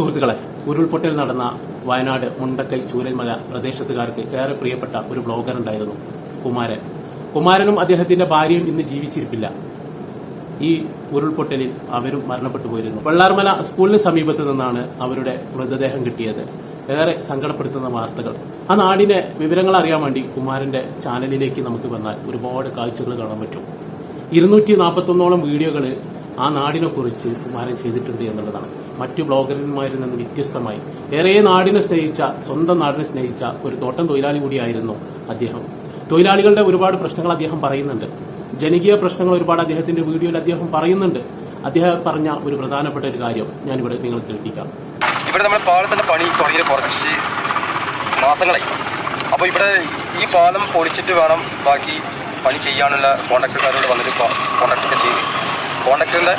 സുഹൃത്തുക്കളെ ഉരുൾപൊട്ടൽ നടന്ന വയനാട് മുണ്ടക്കൈ ചൂരൽമല പ്രദേശത്തുകാർക്ക് ഏറെ പ്രിയപ്പെട്ട ഒരു ബ്ലോഗർ ഉണ്ടായിരുന്നു കുമാരൻ. കുമാരനും അദ്ദേഹത്തിന്റെ ഭാര്യയും ഇന്ന് ജീവിച്ചിരിപ്പില്ല. ഈ ഉരുൾപൊട്ടലിൽ അവരും മരണപ്പെട്ടു പോയിരുന്നു. വെള്ളാർമല സ്കൂളിന് സമീപത്ത് നിന്നാണ് അവരുടെ മൃതദേഹം കിട്ടിയത്. ഏറെ സങ്കടപ്പെടുത്തുന്ന വാർത്തകൾ. ആ നാടിനെ വിവരങ്ങൾ അറിയാൻ വേണ്ടി കുമാരന്റെ ചാനലിലേക്ക് നമുക്ക് വന്നാൽ ഒരുപാട് കാഴ്ചകൾ കാണാൻ പറ്റും. ഇരുന്നൂറ്റി നാൽപ്പത്തൊന്നോളം വീഡിയോകൾ ആ നാടിനെ കുറിച്ച് കുമാരൻ ചെയ്തിട്ടുണ്ട് എന്നുള്ളതാണ്. മറ്റു ബ്ലോഗർമാരിൽ നിന്ന് വ്യത്യസ്തമായി ഏറെ നാടിനെ സ്നേഹിച്ച സ്വന്തം നാടിനെ സ്നേഹിച്ച ഒരു തോട്ടം തൊഴിലാളി കൂടിയായിരുന്നു അദ്ദേഹം. തൊഴിലാളികളുടെ ഒരുപാട് പ്രശ്നങ്ങൾ അദ്ദേഹം പറയുന്നുണ്ട്. ജനകീയ പ്രശ്നങ്ങൾ ഒരുപാട് അദ്ദേഹത്തിന്റെ വീഡിയോയിൽ അദ്ദേഹം പറയുന്നുണ്ട്. അദ്ദേഹം പറഞ്ഞ ഒരു പ്രധാനപ്പെട്ട ഒരു കാര്യം ഞാനിവിടെ നിങ്ങൾ കേൾപ്പിക്കാം. ഇവിടെ നമ്മൾ പാലത്തിന്റെ പണി തുടങ്ങിയ കുറച്ച് മാസങ്ങളായി. അപ്പോൾ ഇവിടെ ഈ പാലം പൊളിച്ചിട്ട് വേണം ബാക്കി പണി ചെയ്യാനുള്ള കോൺട്രാക്ടർക്കാരോട് വന്നിട്ട് കോൺട്രാക്ടൊക്കെ ചെയ്ത്. കോൺട്രാക്ടറിന്റെ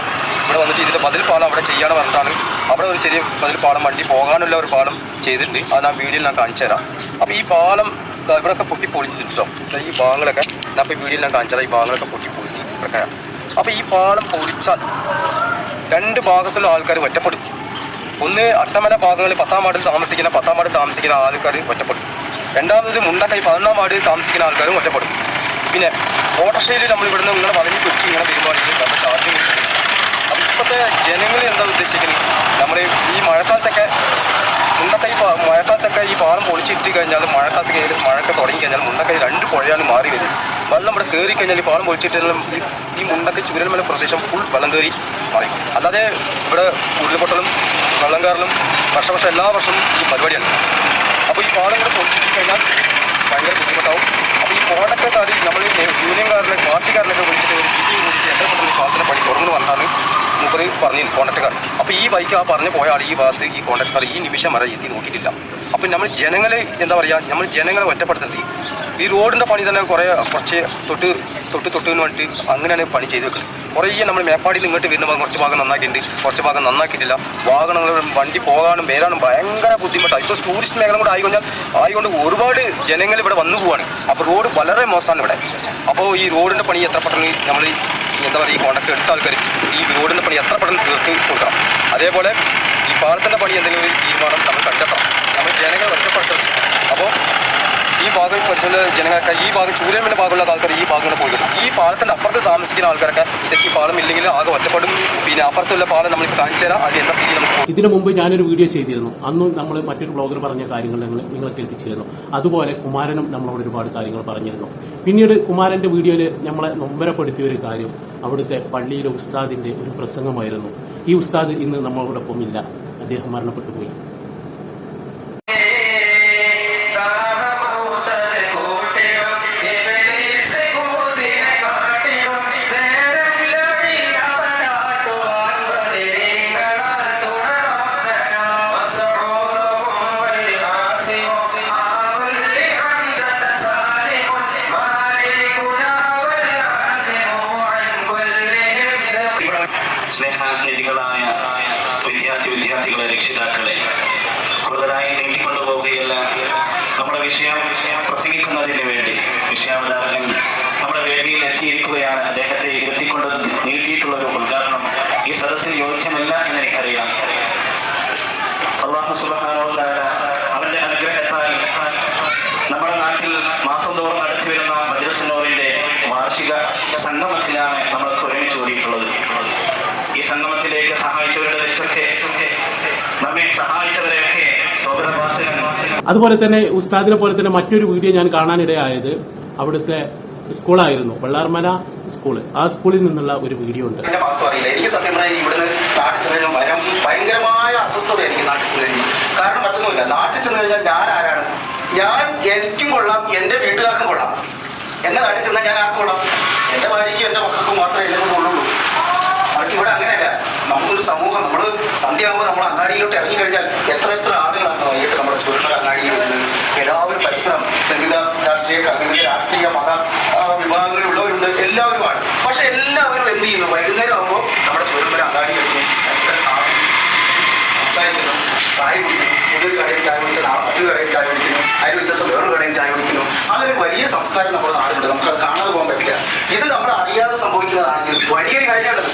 ഇവിടെ വന്നിട്ട് ഇതിന്റെ മതിൽ പാലം അവിടെ ചെയ്യാൻ പറഞ്ഞിട്ടാണ്. അവിടെ ഒരു ചെറിയ മതിൽ പാലം വണ്ടി പോകാനുള്ള ഒരു പാലം ചെയ്തിട്ടുണ്ട്. അത് ഞാൻ വീഡിയോയിൽ ഞാൻ കാണിച്ചു തരാം. അപ്പോൾ ഈ പാലം ഇവിടെയൊക്കെ പൊട്ടി പൊളിഞ്ഞിട്ടോ ഈ ഭാഗങ്ങളൊക്കെ ഞാൻ ഇപ്പോൾ വീഡിയോയിൽ ഞാൻ കാണിച്ചു ഈ ഭാഗങ്ങളൊക്കെ പൊട്ടി പൊളിഞ്ഞു ഇവിടെയൊക്കെ. അപ്പോൾ ഈ പാലം പൊളിച്ചാൽ രണ്ട് ഭാഗത്തുള്ള ആൾക്കാർ ഒറ്റപ്പെടും. ഒന്ന് അട്ടമല ഭാഗങ്ങളിൽ പത്താം വാർഡിൽ താമസിക്കുന്ന പത്താം വാർഡിൽ താമസിക്കുന്ന ആൾക്കാർ ഒറ്റപ്പെടും. രണ്ടാമത് മുണ്ടക്കൈ പതിനൊന്നാം വാർഡിൽ താമസിക്കുന്ന ആൾക്കാരും ഒറ്റപ്പെടും. പിന്നെ ഓട്ടോഷയിൽ നമ്മൾ ഇവിടുന്ന് ഇങ്ങനെ വളഞ്ഞ് പിടിച്ച് ഇങ്ങനെ പെരുമാറിയിട്ട് നമ്മുടെ ചാർജിങ് അപ്പം ഇപ്പോഴത്തെ ജനങ്ങൾ എന്താ ഉദ്ദേശിക്കുന്നത് നമ്മൾ ഈ മഴക്കാലത്തൊക്കെ മുണ്ടക്കൈ മഴക്കാലത്തൊക്കെ ഈ പാലം പൊളിച്ചിട്ട് കഴിഞ്ഞാൽ മഴക്കാലത്ത് കയറി മഴയൊക്കെ തുടങ്ങി കഴിഞ്ഞാൽ മുണ്ടക്കൈ രണ്ട് പുഴയാണ് മാറി വരും വെള്ളം ഇവിടെ കയറി കഴിഞ്ഞാൽ ഈ പാലം പൊളിച്ചിട്ട് ഈ ഈ മുണ്ടക്കൈ ചുരൽമല പ്രദേശം ഫുൾ വെള്ളം കയറി മറിയും. അല്ലാതെ ഇവിടെ ഉരുൾപൊട്ടലും വെള്ളം കയറലും വർഷം വർഷം എല്ലാ വർഷവും ഈ പരിപാടിയാണ്. അപ്പോൾ ഈ പാലം കൂടെ പൊളിച്ചിട്ട് കഴിഞ്ഞാൽ ഭയങ്കര ബുദ്ധിമുട്ടാവും. ഈ കോടക്കക്കാർ നമ്മൾ യൂണിയൻകാരനെ പാർട്ടിക്കാരനൊക്കെ വിളിച്ചിട്ട് ഒരു ജിജി കൂടിയിട്ട് എത്ര പാലത്തിന്റെ പണി തുറന്നു വന്നാണ് മുപ്പറി പറഞ്ഞു കോണ്ടക്ടക്കാർ അപ്പോൾ ഈ ബൈക്ക് ആ പറഞ്ഞു പോയ ഈ ഭാഗത്ത് ഈ കോണ്ടക്ടക്കാർ ഈ നിമിഷം വരെ എത്തി നോക്കിയിട്ടില്ല. അപ്പം നമ്മൾ ജനങ്ങളെ എന്താ പറയുക നമ്മൾ ജനങ്ങളെ ഒറ്റപ്പെടുത്തരുത്. ഈ റോഡിന്റെ പണി തന്നെ കുറേ കുറച്ച് തൊട്ട് തൊട്ട് തൊട്ടിന് വേണ്ടിയിട്ട് അങ്ങനെയാണ് പണി ചെയ്ത് വെക്കുന്നത് കുറേ നമ്മൾ മേപ്പാടിയിൽ ഇങ്ങോട്ട് വരുന്ന കുറച്ച് ഭാഗം നന്നാക്കിയിട്ടുണ്ട്. കുറച്ച് ഭാഗം നന്നാക്കിയിട്ടില്ല. വാഹനങ്ങൾ വണ്ടി പോകാനും വരാനും ഭയങ്കര ബുദ്ധിമുട്ടാണ്. ഇപ്പോൾ ടൂറിസ്റ്റ് മേഖല കൂടെ ആയിക്കഴിഞ്ഞാൽ ആയതുകൊണ്ട് ഒരുപാട് ജനങ്ങൾ ഇവിടെ വന്നു പോവാണ്. അപ്പോൾ റോഡ് വളരെ മോശമാണ് ഇവിടെ. അപ്പോൾ ഈ റോഡിന്റെ പണി എത്ര പെട്ടെന്ന് നമ്മൾ എന്താ പറയുക ഈ കോണ്ടക്ട് എടുത്ത ആൾക്കാർ ഈ റോഡിന്റെ പണി എത്ര പെട്ടെന്ന് തീർത്ത് കൊടുക്കണം. അതേപോലെ ഈ പാലത്തിന്റെ പണി എന്തെങ്കിലും ഒരു തീരുമാനം നമ്മൾ കണ്ടെത്തണം. നമ്മൾ ജനങ്ങൾ ഒറ്റപ്പെട്ടത് അപ്പോൾ ഈ ഭാഗം കുറച്ചുള്ള ജനങ്ങൾക്ക് ഈ ഭാഗം ചൂരമിന്റെ ഭാഗമുള്ള ആൾക്കാർ ഈ ഭാഗങ്ങൾ പോകുന്നു ഈ പാലത്തിന്റെ അപ്പുറത്ത് താമസിക്കുന്ന ആൾക്കാരൊക്കെ ശരിക്കും പാലം ഇല്ലെങ്കിൽ ആകെ ഒറ്റപ്പെടും. പിന്നെ അപ്പുറത്തുള്ള പാലം നമ്മൾ കാണിച്ചു തരാം. അത് എന്താ സ്ഥിതി നമുക്ക് ഇതിനു മുമ്പ് ഞാനൊരു വീഡിയോ ചെയ്തിരുന്നു. അന്നും നമ്മൾ മറ്റൊരു ബ്ലോഗർ പറഞ്ഞ കാര്യങ്ങൾ ഞങ്ങൾ നിങ്ങളെ കേൾപ്പിച്ചിരുന്നു. അതുപോലെ കുമാരനും നമ്മളോട് ഒരുപാട് കാര്യങ്ങൾ പറഞ്ഞിരുന്നു. പിന്നീട് കുമാരന്റെ വീഡിയോയിൽ നമ്മളെ നൊമ്പരപ്പെടുത്തിയ ഒരു കാര്യം അവിടുത്തെ പള്ളിയിലെ ഉസ്താദിന്റെ ഒരു പ്രസംഗമായിരുന്നു. ഈ ഉസ്താദ് ഇന്ന് നമ്മളോടൊപ്പം ഇല്ല അദ്ദേഹം മരണപ്പെട്ടു പോയി. ഈ യോജ്യമല്ല എന്ന് എനിക്കറിയാം. അള്ളാഹു സുബാനോദാര അവന്റെ അനുഗ്രഹത്താൽ നമ്മുടെ നാട്ടിൽ മാസം തോറും നടത്തി വരുന്ന മദ്രസനോറിന്റെ വാർഷിക സംഗമത്തിലാണ് നമ്മൾക്ക് ഒരുമിച്ച് കൂടിയിട്ടുള്ളത്. ഈ സംഗമത്തിലേക്ക് സഹായിച്ചവരുടെ ലിസ്റ്റൊക്കെ നമ്മെ സഹായിച്ചവരെയൊക്കെ സോദരവാസനം അതുപോലെ തന്നെ ഉസ്താദിനെ പോലെ തന്നെ മറ്റൊരു വീഡിയോ ഞാൻ കാണാനിടയായത് അവിടുത്തെ സ്കൂളായിരുന്നു. വെള്ളാർമല സ്കൂൾ ആ സ്കൂളിൽ നിന്നുള്ള ഒരു വീഡിയോ ഉണ്ട്. എനിക്ക് സത്യം പറഞ്ഞാൽ ഇവിടുന്ന് നാട്ടിൽ ചെന്ന് കഴിഞ്ഞാൽ ഭയങ്കരമായ അസ്വസ്ഥത എനിക്ക് നാട്ടിൽ ചെന്ന് കഴിഞ്ഞാൽ കാരണം മറ്റൊന്നുമില്ല. നാട്ടിൽ ചെന്ന് കഴിഞ്ഞാൽ ഞാൻ ആരാണ്? ഞാൻ എനിക്കും കൊള്ളാം. എന്റെ വീട്ടുകാർക്കും കൊള്ളാം. എന്നെ നാട്ടിൽ ചെന്നാൽ ഞാൻ ആർക്കും കൊള്ളാം? എന്റെ ഭാര്യയ്ക്കും എന്റെ മക്കൾക്കും മാത്രമേ എന്നെ കൊള്ളുള്ളൂ. മറിച്ച് ഇവിടെ അങ്ങനെയല്ല. നമ്മളൊരു സമൂഹം. നമ്മൾ സന്ധ്യയാകുമ്പോൾ നമ്മൾ അങ്ങാടിയിലോട്ട് ഇറങ്ങി കഴിഞ്ഞാൽ എത്ര എത്ര ആളുകളാണ് വൈകിട്ട് നമ്മുടെ ചുരുക്ക അങ്ങാടിയിൽ എല്ലാവരും പരിസരം വിവിധ രാഷ്ട്രീയ വിവിധ രാഷ്ട്രീയ മത എല്ലാവരുമാണ് പക്ഷെ എല്ലാവരും എന്ത് ചെയ്യുന്നു? വൈകുന്നേരം ആകുമ്പോൾ നമ്മുടെ ചുരുമ്പര അങ്ങാടി കാണുന്നു സംസാരിക്കുന്നു. ചായ കുടിക്കുന്നു. ഒരു കടയിൽ ചായ കുടിച്ചാൽ മറ്റൊരു കടയിൽ ചായ കുടിക്കുന്നു. അതിൽ വ്യത്യാസം വേറൊരു കടയിൽ ചായ കുടിക്കുന്നു. അതൊരു വലിയ സംസ്കാരം നമ്മുടെ നാടുണ്ട്. നമുക്കത് കാണാതെ പോകാൻ പറ്റില്ല. ഇത് നമ്മൾ അറിയാതെ സംഭവിക്കുന്നതാണെങ്കിൽ വലിയൊരു കാര്യമാണത്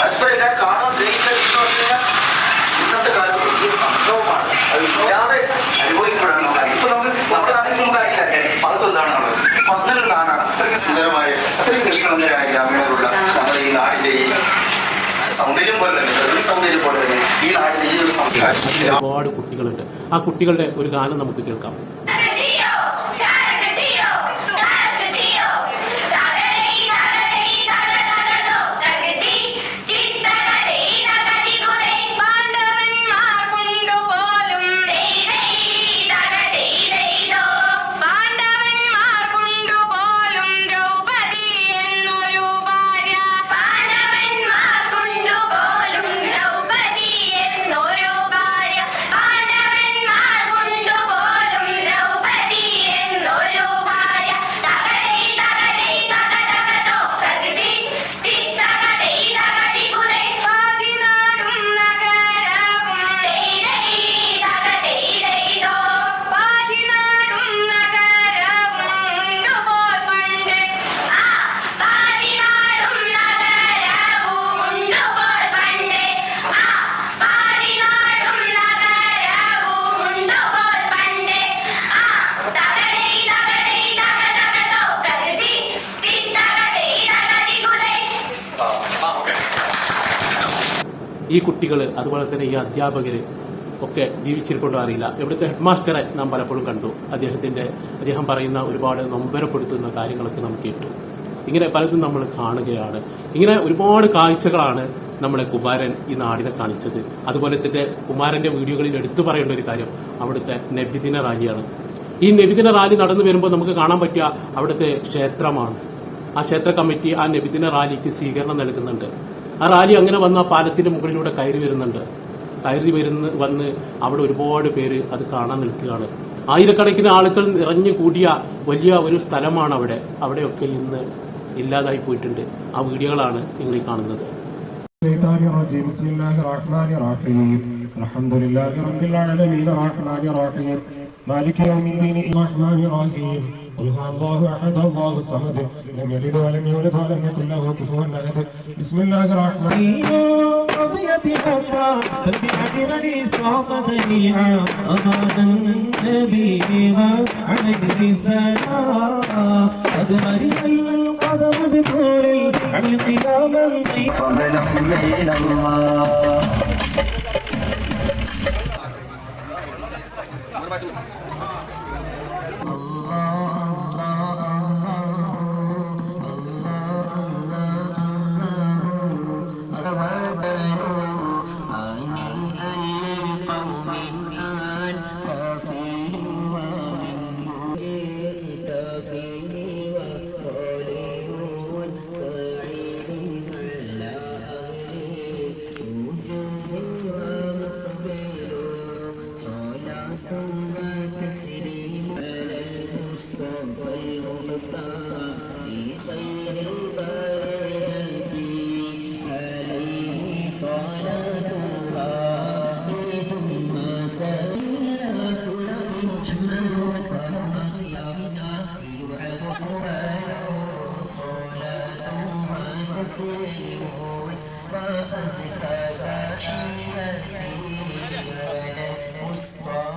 പരസ്പരം എല്ലാവരും കാണാൻ സ്നേഹിക്കുന്ന രീതി എന്ന് പറഞ്ഞു കഴിഞ്ഞാൽ ഇന്നത്തെ കാലത്ത് പോകുന്നതിന് പോലെ തന്നെ ഈ നാട്ടിൽ ഈ ഒരു സംസ്കാരം ഒരുപാട് കുട്ടികളുണ്ട്. ആ കുട്ടികളുടെ ഒരു ഗാനം നമുക്ക് കേൾക്കാം. ഈ കുട്ടികൾ അതുപോലെ തന്നെ ഈ അധ്യാപകർ ഒക്കെ ജീവിച്ചിരിക്കൊണ്ടോ അറിയില്ല. ഇവിടുത്തെ ഹെഡ് മാസ്റ്ററെ നാം പലപ്പോഴും കണ്ടു. അദ്ദേഹത്തിന്റെ അദ്ദേഹം പറയുന്ന ഒരുപാട് നൊമ്പരപ്പെടുത്തുന്ന കാര്യങ്ങളൊക്കെ നമുക്ക് കേട്ടു. ഇങ്ങനെ പലതും നമ്മൾ കാണുകയാണ്. ഇങ്ങനെ ഒരുപാട് കാഴ്ചകളാണ് നമ്മളെ കുമാരൻ ഈ നാടിനെ കാണിച്ചത്. അതുപോലെ തന്നെ കുമാരന്റെ വീഡിയോകളിൽ എടുത്തു പറയേണ്ട ഒരു കാര്യം അവിടുത്തെ നബിദിന റാലിയാണ്. ഈ നബിദിന റാലി നടന്നു വരുമ്പോൾ നമുക്ക് കാണാൻ പറ്റിയ അവിടുത്തെ ക്ഷേത്രമാണ്. ആ ക്ഷേത്ര കമ്മിറ്റി ആ നബിദിന റാലിക്ക് സ്വീകരണം നൽകുന്നുണ്ട്. ആ റാലി അങ്ങനെ വന്ന് ആ പാലത്തിന്റെ മുകളിലൂടെ കയറി വരുന്നുണ്ട്. കയറി വരുന്ന വന്ന് അവിടെ ഒരുപാട് പേര് അത് കാണാൻ നിൽക്കുകയാണ്. ആയിരക്കണക്കിന് ആളുകൾ നിറഞ്ഞു കൂടിയ വലിയ ഒരു സ്ഥലമാണ് അവിടെ. അവിടെയൊക്കെ ഇന്ന് ഇല്ലാതായി പോയിട്ടുണ്ട്. ആ വീഡിയോകളാണ് നിങ്ങൾ ഈ കാണുന്നത്. അലഹമുല്ലാ قل هو الله أحد الله الصمد. لم يلد ولم يولد ولم يكن له كفوا أحد. بسم الله الرحمن الرحيم. قضيت حبا فبعت من اسحاق سريعا. أراد النبي بها عليه السلام. قد مرئ القدم بطول عن القيامة. فضله من الله. Thank you.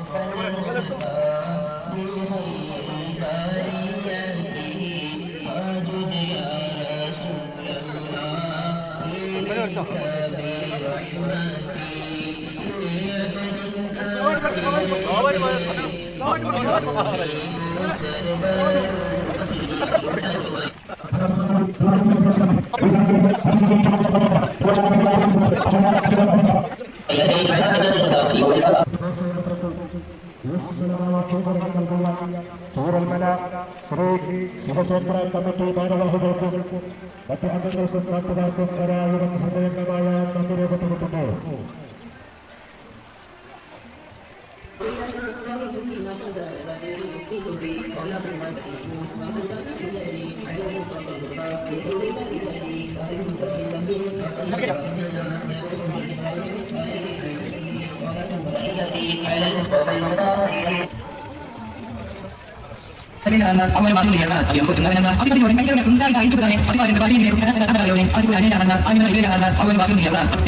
فضلا من الله സൂറൽമല ശ്രീ ശിവക്ഷേത്ര കമ്മിറ്റി ഭാരവാഹികൾക്കും മറ്റു അംഗങ്ങൾക്കും നാട്ടുകാർക്കും ഹൃദയംഗമായ നന്ദി രേഖപ്പെടുത്തുന്നു Jadi, Gusti Matilda Raveri പറ്റുന്നവനെന്ന് അതിപതി ഭയങ്കര ഉണ്ടായി അയച്ചുവിടാനെ അതിമാരുടെ ഭാര്യയെ സഹസ്രസമരയോനെ അതുപോലെ അനേകാണെന്ന് അതിന് ഇവരാണെന്ന് അവൻ മാത്രം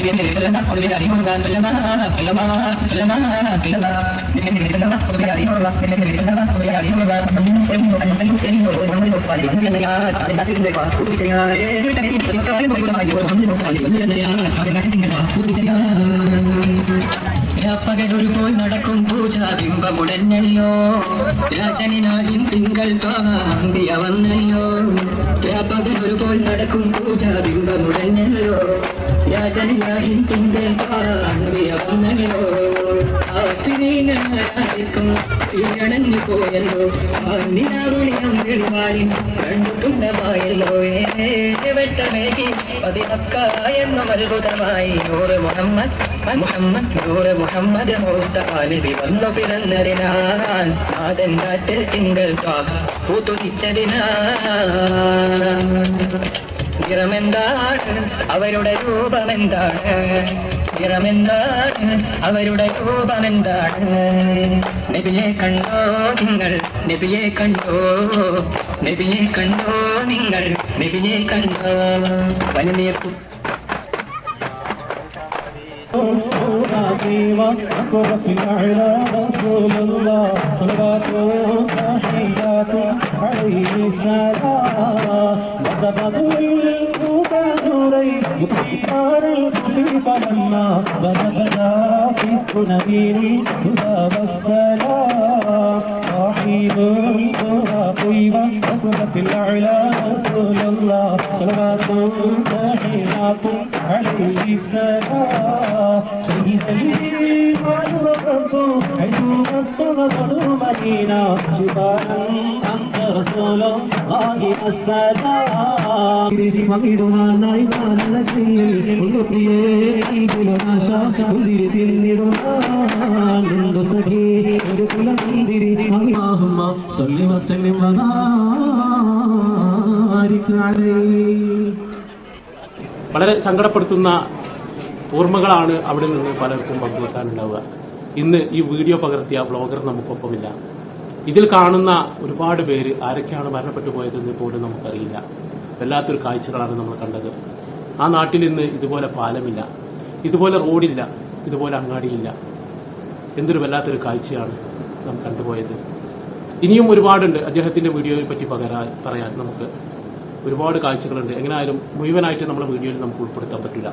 എന്നെ ചെല്ലുന്ന അതുപോലെ അറിയുക ചെല്ലുന്ന ചെല്ലുന്ന ചെല്ലുന്ന ചെല്ലുന്ന എന്നെ ചെല്ലുന്ന അതുപോലെ അറിയുക എന്നെ ചെല്ലുന്ന അതുപോലെ അറിയുക പകലൊരു പോൽ നടക്കും പൂജ ബിംബമുടഞ്ഞല്ലോ രാജനായും തിങ്കൾ തോന്നിയ വന്നല്ലോ ഒരു പോൽ നടക്കും പൂജ ബിംബമുടഞ്ഞല്ലോ രാജനായും തിങ്കൾ തോന്നിയ വന്നല്ലോ ആസിരീനായിരിക്കും തിരിയണങ്ങി പോയല്ലോ നിലാറുളിയം വെളിവാരിൻ രണ്ടു തുണ്ടമായല്ലോ ഏ വെട്ടമേകി പതിനക്കായെന്നും അത്ഭുതമായി നൂറ് മുഹമ്മദ് മുഹമ്മദ് നൂറ് മുഹമ്മദ് മുസ്തഫ വന്നു പിറന്നതിനാൽ നാഥൻ കാറ്റിൽ തിങ്കൾ പൂത്തുതിച്ചതിനാൽ നിറമെന്താണ് അവരുടെ രൂപമെന്താണ് നിറമെന്താണ് അവരുടെ രൂപമെന്താണ് നബിയെ കണ്ടോ നിങ്ങൾ നബിയെ കണ്ടോ നബിയെ കണ്ടോ നിങ്ങൾ നബിയെ കണ്ടോ വനിതയെ أقرب الأعلى رسول الله صلوات تحيات عليه السلام وضبط الهدى نوري يطير الكفر فلما بلغنا في نبيل الهدى والسلام صاحب القرى طيبة أقرب الأعلى رسول الله صلوات تحيات عليه السلام شهد الإيمان والرب حيث ما استغفروا مدينة شفاء വളരെ സങ്കടപ്പെടുത്തുന്ന ഓർമ്മകളാണ് അവിടെ നിന്ന് പലർക്കും പങ്കുവെക്കാനുണ്ടാവുക. ഇന്ന് ഈ വീഡിയോ പകർത്തിയ ബ്ലോഗർ നമുക്കൊപ്പമില്ല. ഇതിൽ കാണുന്ന ഒരുപാട് പേര് ആരൊക്കെയാണ് മരണപ്പെട്ടു പോയതെന്ന് പോലും നമുക്കറിയില്ല. വല്ലാത്തൊരു കാഴ്ചകളാണ് നമ്മൾ കണ്ടത്. ആ നാട്ടിൽ ഇന്ന് ഇതുപോലെ പാലമില്ല. ഇതുപോലെ റോഡില്ല. ഇതുപോലെ അങ്ങാടിയില്ല. എന്തൊരു വല്ലാത്തൊരു കാഴ്ചയാണ് നാം കണ്ടുപോയത്. ഇനിയും ഒരുപാടുണ്ട്. അദ്ദേഹത്തിന്റെ വീഡിയോയെ പറ്റി പകരാൻ പറയാൻ നമുക്ക് ഒരുപാട് കാഴ്ചകളുണ്ട്. എങ്ങനെയായാലും മുഴുവനായിട്ട് നമ്മുടെ വീഡിയോയിൽ നമുക്ക് ഉൾപ്പെടുത്താൻ പറ്റില്ല.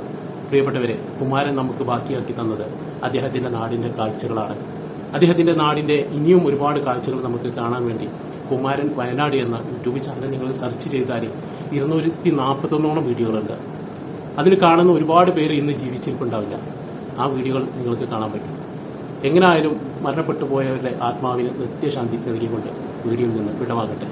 പ്രിയപ്പെട്ടവരെ കുമാരൻ നമുക്ക് ബാക്കിയാക്കി തന്നത് അദ്ദേഹത്തിന്റെ നാടിന്റെ കാഴ്ചകളാണ്. അദ്ദേഹത്തിന്റെ നാടിന്റെ ഇനിയും ഒരുപാട് കാഴ്ചകൾ നമുക്ക് കാണാൻ വേണ്ടി കുമാരൻ വയനാട് എന്ന യൂട്യൂബ് ചാനൽ നിങ്ങൾ സെർച്ച് ചെയ്താൽ ഇരുന്നൂറ്റി നാൽപ്പത്തൊന്നോളം വീഡിയോകളുണ്ട്. അതിൽ കാണുന്ന ഒരുപാട് പേര് ഇന്ന് ജീവിച്ചിരിപ്പുണ്ടാവില്ല. ആ വീഡിയോകൾ നിങ്ങൾക്ക് കാണാൻ പറ്റും. എങ്ങനായാലും മരണപ്പെട്ടു പോയവരുടെ ആത്മാവിന് നിത്യശാന്തി നൽകിക്കൊണ്ട് വീഡിയോയിൽ നിന്ന് വിടവാകട്ടെ